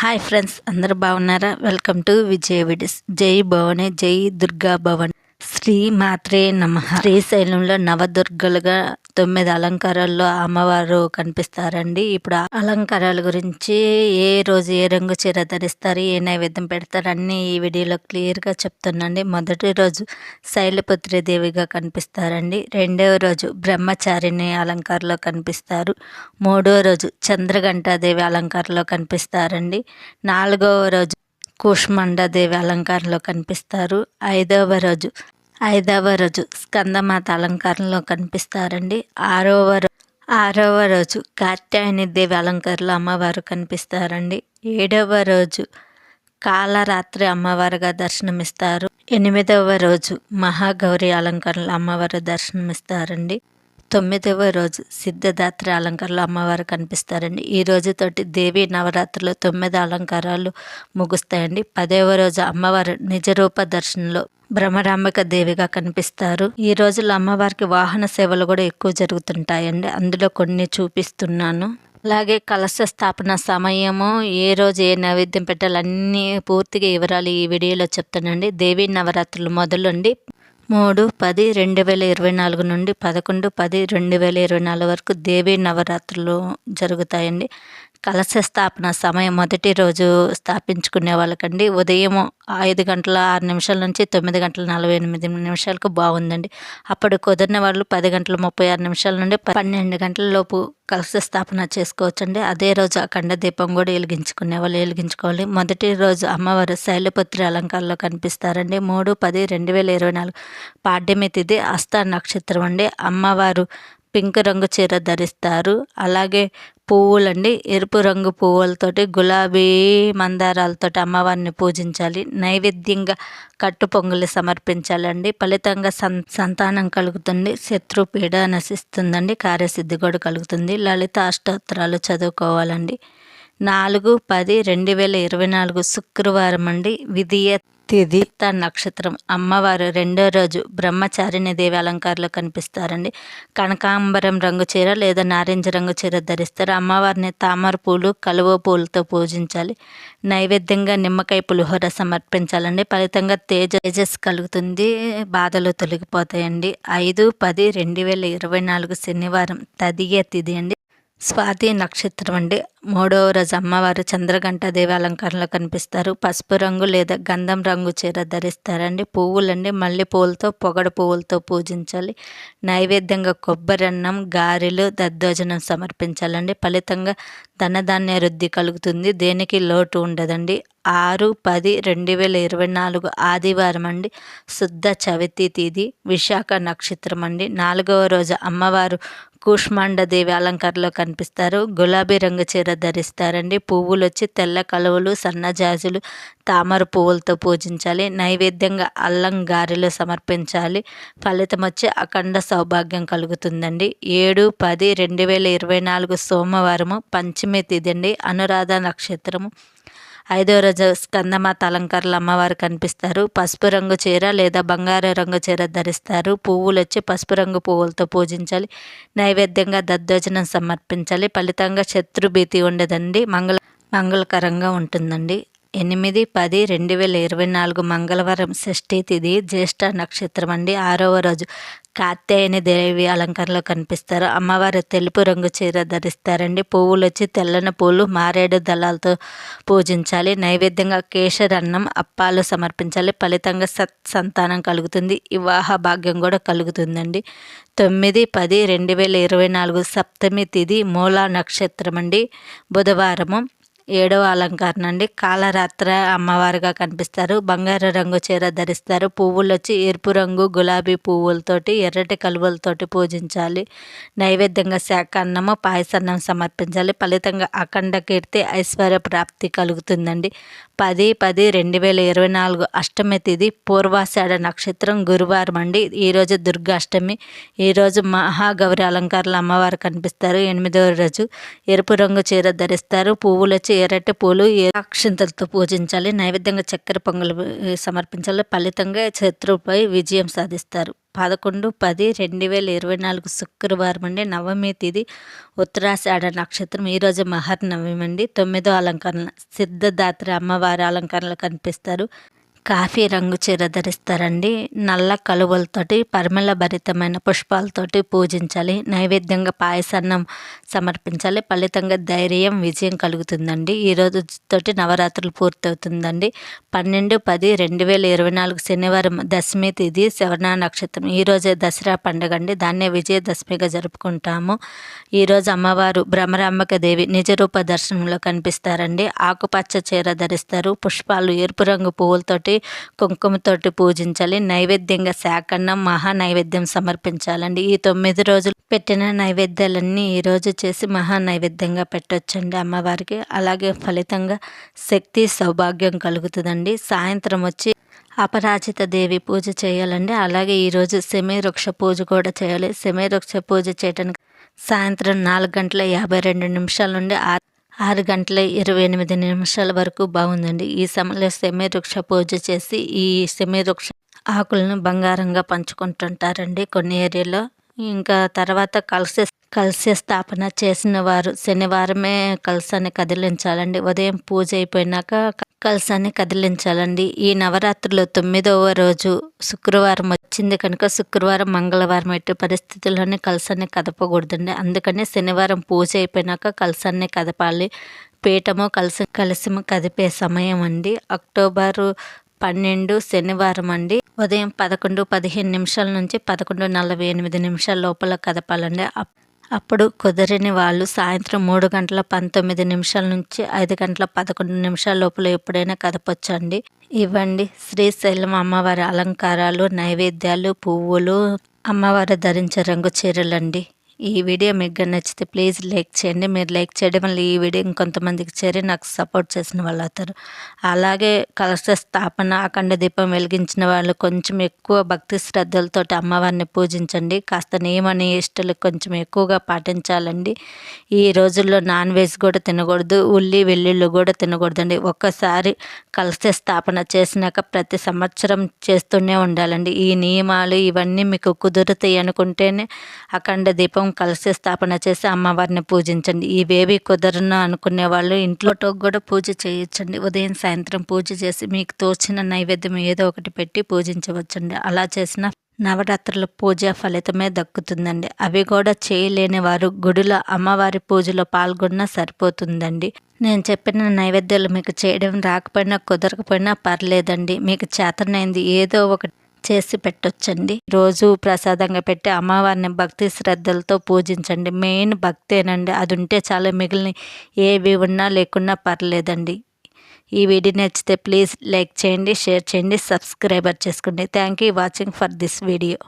Hi friends అందరు బాగున్నారా? Welcome to Vijay vids. జై భవనే జై దుర్గా భవన్. శ్రీ మాత్రే నమ. శ్రీశైలంలో నవదుర్గలుగా తొమ్మిది అలంకారాల్లో అమ్మవారు కనిపిస్తారండి. ఇప్పుడు అలంకారాల గురించి ఏ రోజు ఏ రంగు చీర ధరిస్తారు ఏ నైవేద్యం పెడతారు అన్నీ ఈ వీడియోలో క్లియర్గా చెప్తున్నాండి మొదటి రోజు శైలపుత్రి దేవిగా కనిపిస్తారండి. రెండవ రోజు బ్రహ్మచారిణి అలంకారంలో కనిపిస్తారు. మూడవ రోజు చంద్రఘంటాదేవి అలంకారంలో కనిపిస్తారండి. నాలుగవ రోజు కూష్మండదేవి అలంకారంలో కనిపిస్తారు. ఐదవ రోజు ఐదవ రోజు స్కందమాత అలంకారంలో కనిపిస్తారండి. ఆరవ ఆరవ రోజు కాత్యాయని దేవి అలంకారంలో అమ్మవారు కనిపిస్తారండి. ఏడవ రోజు కాలరాత్రి అమ్మవారుగా దర్శనమిస్తారు. ఎనిమిదవ రోజు మహాగౌరి అలంకారంలో అమ్మవారు దర్శనమిస్తారండి. తొమ్మిదవ రోజు సిద్ధదాత్రి అలంకారాలు అమ్మవారు కనిపిస్తారండి. ఈ రోజుతోటి దేవి నవరాత్రిలో తొమ్మిది అలంకారాలు ముగుస్తాయండి. పదవ రోజు అమ్మవారు నిజరూప దర్శనంలో భ్రమరాంబిక దేవిగా కనిపిస్తారు. ఈ రోజుల్లో అమ్మవారికి వాహన సేవలు కూడా ఎక్కువ జరుగుతుంటాయండి. అందులో కొన్ని చూపిస్తున్నాను. అలాగే కలశ స్థాపన సమయము ఏ రోజు ఏ నైవేద్యం పెట్టాలన్నీ పూర్తిగా వివరాలు ఈ వీడియోలో చెప్తానండి. దేవీ నవరాత్రులు మొదలుండి మూడు పది రెండు వేల ఇరవై నాలుగు నుండి పదకొండు పది రెండు వేల ఇరవై నాలుగు వరకు దేవీ నవరాత్రులు జరుగుతాయండి. కలశ స్థాపన సమయం మొదటి రోజు స్థాపించుకునే వాళ్ళకండి. ఉదయం ఐదు గంటల ఆరు నిమిషాల నుంచి తొమ్మిది గంటల నలభై ఎనిమిది నిమిషాలకు బాగుందండి. అప్పుడు కుదిరిన వాళ్ళు పది గంటల ముప్పై ఆరు నిమిషాల నుండి పన్నెండు గంటల లోపు కలశ స్థాపన చేసుకోవచ్చండి. అదే రోజు అఖండ దీపం కూడా వెలిగించుకునే వాళ్ళు వెలిగించుకోవాలి. మొదటి రోజు అమ్మవారు శైలపుత్రి అలంకారంలో కనిపిస్తారండి. మూడు పది రెండు వేల ఇరవై నాలుగు పాడ్యమి తిథి అస్త నక్షత్రం అండి. అమ్మవారు పింక్ రంగు చీర ధరిస్తారు. అలాగే పువ్వులండి. ఎరుపు రంగు పువ్వులతోటి గులాబీ మందారాలతోటి అమ్మవారిని పూజించాలి. నైవేద్యంగా కట్టు పొంగులు సమర్పించాలండి. ఫలితంగా సం సంతానం కలుగుతుంది. శత్రుపీడ నశిస్తుందండి. కార్యసిద్ధి కూడా కలుగుతుంది. లలిత అష్టోత్తరాలు చదువుకోవాలండి. నాలుగు పది రెండు వేల ఇరవై నాలుగు శుక్రవారం అండి విధియ తిథి నక్షత్రం. అమ్మవారు రెండో రోజు బ్రహ్మచారిణి దేవి అలంకారంలో కనిపిస్తారండి. కనకాంబరం రంగు చీర లేదా నారింజ రంగు చీర ధరిస్తారు. అమ్మవారిని తామర పూలు కలువ పూలతో పూజించాలి. నైవేద్యంగా నిమ్మకాయ పులిహోర సమర్పించాలండి. ఫలితంగా తేజ తేజస్ కలుగుతుంది. బాధలు తొలగిపోతాయండి. ఐదు పది రెండు వేల ఇరవై నాలుగు శనివారం తదియ తిథి అండి. స్వాతి నక్షత్రం అండి. మూడవ రోజు అమ్మవారు చంద్రగంట దేవాలంకరణలో కనిపిస్తారు. పసుపు రంగు లేదా గంధం రంగు చీర ధరిస్తారండి. పువ్వులండి మల్లె పువ్వులతో పొగడ పువ్వులతో పూజించాలి. నైవేద్యంగా కొబ్బరి అన్నం గారెలు దద్దోజనం సమర్పించాలండి. ఫలితంగా ధనధాన్య వృద్ధి కలుగుతుంది. దేనికి లోటు ఉండదండి. ఆరు పది రెండు వేల ఇరవై నాలుగు ఆదివారం అండి. శుద్ధ చవితి తిది విశాఖ నక్షత్రం అండి. నాలుగవ రోజు అమ్మవారు కూష్మాండ దేవి అలంకారంలో కనిపిస్తారు. గులాబీ రంగు చీర ధరిస్తారండి. పువ్వులు వచ్చి తెల్ల కలువలు సన్నజాజులు తామర పువ్వులతో పూజించాలి. నైవేద్యంగా అల్లం గారెలు సమర్పించాలి. ఫలితం వచ్చి అఖండ సౌభాగ్యం కలుగుతుందండి. ఏడు పది రెండు వేల ఇరవై నాలుగు సోమవారము పంచమి తిథి అండి. అనురాధ నక్షత్రము. ఐదో రోజు స్కందమాత అలంకారాలు అమ్మవారు కనిపిస్తారు. పసుపు రంగు చీర లేదా బంగారు రంగు చీర ధరిస్తారు. పువ్వులు వచ్చి పసుపు రంగు పువ్వులతో పూజించాలి. నైవేద్యంగా దద్దోజనం సమర్పించాలి. ఫలితంగా శత్రుభీతి ఉండదండి. మంగళ మంగళకరంగా ఉంటుందండి. ఎనిమిది పది రెండు వేల ఇరవై నాలుగు మంగళవారం షష్ఠి తిథి జ్యేష్ఠ నక్షత్రం అండి. ఆరవ రోజు కాత్యాయని దేవి అలంకారంలో కనిపిస్తారు. అమ్మవారు తెలుపు రంగు చీర ధరిస్తారండి. పువ్వులు వచ్చి తెల్లని పూలు మారేడు దళాలతో పూజించాలి. నైవేద్యంగా కేశరన్నం అప్పాలు సమర్పించాలి. ఫలితంగా సత్ సంతానం కలుగుతుంది. వివాహ భాగ్యం కూడా కలుగుతుందండి. తొమ్మిది పది రెండు వేల ఇరవై నాలుగు సప్తమి తిథి మూలా నక్షత్రం అండి. బుధవారము ఏడవ అలంకరణ అండి. కాలరాత్ర అమ్మవారుగా కనిపిస్తారు. బంగారు రంగు చీర ధరిస్తారు. పువ్వులు వచ్చి ఎరుపు రంగు గులాబీ పువ్వులతోటి ఎర్రటి కలువలతోటి పూజించాలి. నైవేద్యంగా శాఖ అన్నము పాయసన్నం సమర్పించాలి. ఫలితంగా అఖండ కీర్తి ఐశ్వర్య ప్రాప్తి కలుగుతుందండి. పది పది రెండు వేల ఇరవై నాలుగు అష్టమి తిథి పూర్వాషాఢ నక్షత్రం గురువారం అండి. ఈరోజు దుర్గాష్టమి. ఈరోజు మహాగౌరి అలంకారాలు అమ్మవారు కనిపిస్తారు. ఎనిమిదవ రోజు ఎరుపు రంగు చీర ధరిస్తారు. పువ్వులు వచ్చి ఎర్రటి పూలు అక్షింతలతో పూజించాలి. నైవేద్యంగా చక్కెర పొంగలు సమర్పించాలి. ఫలితంగా శత్రువుపై విజయం సాధిస్తారు. పదకొండు పది రెండు వేల ఇరవై నాలుగు శుక్రవారం అండి నవమి తిది ఉత్తరాషాఢ నక్షత్రం. ఈరోజు మహర్నవమి అండి. తొమ్మిదో అలంకరణ సిద్ధదాత్రి అమ్మవారి అలంకరణలు కనిపిస్తారు. కాఫీ రంగు చీర ధరిస్తారండి. నల్ల కలువలతోటి పరిమళ భరితమైన పుష్పాలతోటి పూజించాలి. నైవేద్యంగా పాయసాన్నం సమర్పించాలి. ఫలితంగా ధైర్యం విజయం కలుగుతుందండి. ఈ రోజు తోటి నవరాత్రులు పూర్తవుతుందండి. పన్నెండు పది రెండు వేల ఇరవై నాలుగు శనివారం దశమి తిథి శవర్ణ నక్షత్రం. ఈరోజే దసరా పండుగ అండి. దాన్నే విజయదశమిగా జరుపుకుంటాము. ఈరోజు అమ్మవారు భ్రమరాంబక దేవి నిజరూప దర్శనంలో కనిపిస్తారండి. ఆకుపచ్చ చీర ధరిస్తారు. పుష్పాలు ఎరుపు రంగు పువ్వులతోటి కుంకుమతోటి పూజించాలి. నైవేద్యంగా శాకన్నం మహా నైవేద్యం సమర్పించాలండి. ఈ తొమ్మిది రోజులు పెట్టిన నైవేద్యాలన్నీ ఈరోజు చేసి మహా నైవేద్యంగా పెట్టొచ్చండి అమ్మవారికి. అలాగే ఫలితంగా శక్తి సౌభాగ్యం కలుగుతుందండి. సాయంత్రం వచ్చి అపరాజిత దేవి పూజ చేయాలండి. అలాగే ఈరోజు సెమీవృక్ష పూజ కూడా చేయాలి. సెమీవృక్ష పూజ చేయడానికి సాయంత్రం నాలుగు గంటల యాభై రెండు నిమిషాల నుండి ఆరు ఆరు గంటల ఇరవై ఎనిమిది నిమిషాల వరకు బాగుందండి. ఈ సమయంలో సెమీ వృక్ష పూజ చేసి ఈ సెమీ వృక్ష ఆకులను బంగారంగా పంచుకుంటుంటారండి కొన్ని ఏరియాలో. ఇంకా తర్వాత కలశ కలశ స్థాపన చేసిన వారు శనివారమే కలశాన్ని కదిలించాలండి. ఉదయం పూజ అయిపోయినాక కలశాన్ని కదిలించాలండి. ఈ నవరాత్రిలో తొమ్మిదవ రోజు శుక్రవారం వచ్చింది కనుక శుక్రవారం మంగళవారం ఎట్టి పరిస్థితుల్లోనే కలశాన్ని కదపకూడదండి. అందుకని శనివారం పూజ అయిపోయినాక కలశాన్ని కదపాలి. పీఠము కలిసి కలిసిము కదిపే సమయం అండి. అక్టోబరు పన్నెండు శనివారం అండి. ఉదయం పదకొండు పదిహేను నిమిషాల నుంచి పదకొండు నలభై ఎనిమిది నిమిషాల లోపల కదపాలండి. అప్పుడు కుదరని వాళ్ళు సాయంత్రం మూడు గంటల పంతొమ్మిది నిమిషాల నుంచి ఐదు గంటల పదకొండు నిమిషాల లోపల ఎప్పుడైనా కదపొచ్చండి. ఇవ్వండి. శ్రీశైలం అమ్మవారి అలంకారాలు నైవేద్యాలు పువ్వులు అమ్మవారు ధరించే రంగు చీరలండి. ఈ వీడియో మీకు నచ్చితే ప్లీజ్ లైక్ చేయండి. మీరు లైక్ చేయడం వల్ల ఈ వీడియో ఇంకొంతమందికి చేరి నాకు సపోర్ట్ చేసిన వాళ్ళు అవుతారు. అలాగే కలశ స్థాపన అఖండ దీపం వెలిగించిన వాళ్ళు కొంచెం ఎక్కువ భక్తి శ్రద్ధలతో అమ్మవారిని పూజించండి. కాస్త నియమ ఇష్టలు కొంచెం ఎక్కువగా పాటించాలండి. ఈ రోజుల్లో నాన్ వెజ్ కూడా తినకూడదు ఉల్లి వెల్లుల్లి కూడా తినకూడదండి. ఒక్కసారి కలశ స్థాపన చేసినాక ప్రతి సంవత్సరం చేస్తూనే ఉండాలండి. ఈ నియమాలు ఇవన్నీ మీకు కుదురుతాయి అనుకుంటేనే అఖండ దీపం కలిసి స్థాపన చేసి అమ్మవారిని పూజించండి. ఇవేవి కుదరను అనుకునే వాళ్ళు ఇంట్లో కూడా పూజ చేయొచ్చండి. ఉదయం సాయంత్రం పూజ చేసి మీకు తోచిన నైవేద్యం ఏదో ఒకటి పెట్టి పూజించవచ్చండి. అలా చేసిన నవరాత్రుల పూజ ఫలితమే దక్కుతుందండి. అవి కూడా చేయలేని వారు గుడిలో అమ్మవారి పూజలో పాల్గొన్నా సరిపోతుందండి. నేను చెప్పిన నైవేద్యాలు మీకు చేయడం రాకపోయినా కుదరకపోయినా పర్లేదండి. మీకు చేతనైంది ఏదో ఒకటి చేసి పెట్టొచ్చండి. రోజు ప్రసాదంగా పెట్టి అమ్మవారిని భక్తి శ్రద్ధలతో పూజించండి. మెయిన్ భక్తేనండి. అది ఉంటే చాలా మిగిలిన ఏవి ఉన్నా లేకున్నా పర్లేదండి. ఈ వీడియో నచ్చితే ప్లీజ్ లైక్ చేయండి షేర్ చేయండి సబ్స్క్రైబర్ చేసుకోండి. Thank you watching for this video.